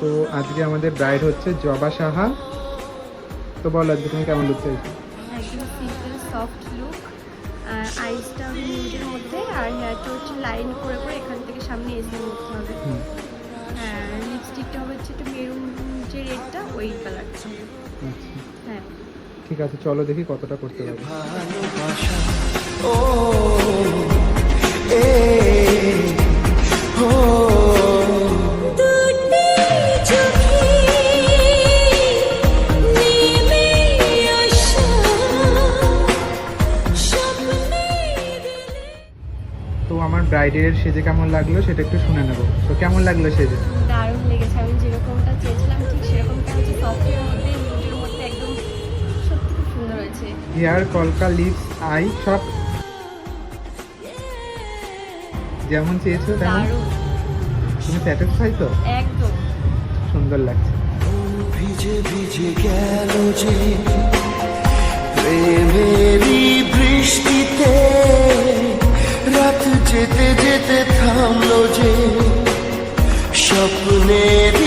তো আজকে আমাদের ব্রাইড হচ্ছে জবা সাহা। তো বলো আজকে তুমি কেমন লুক চাইছো? একদম সিম্পল সফট লুক আইসটা মধ্যে আর হেয়ারটা হচ্ছে লাইন করে করে এখান থেকে সামনে এসে হবে। হ্যাঁ লিপস্টিকটা হবে হচ্ছে একটু মেরুন যে রেডটা ওই কালারটা আচ্ছা। হ্যাঁ। ঠিক আছে চলো দেখি কতটা করতে পারি। তো আমার ব্রাইডের সেজে কেমন লাগল সেটা একটু শুনে নেব। তো কেমন লাগল সেজে? দারুণ লেগেছে। আমি যেরকমটা চেয়েছিলাম ঠিক সেরকমটা হচ্ছে সফটের মধ্যে মধ্যে একদম সত্যি খুব সুন্দর হয়েছে। হেয়ার কলকা লিপস আই সব। যেমন চেয়েছো তেমন। দারুণ। তুমি স্যাটিসফাই তো? একদম। সুন্দর লাগছে। ভিজে ভিজে গেল যে যেতে যেতে থামলো যে স্বপ্নেরই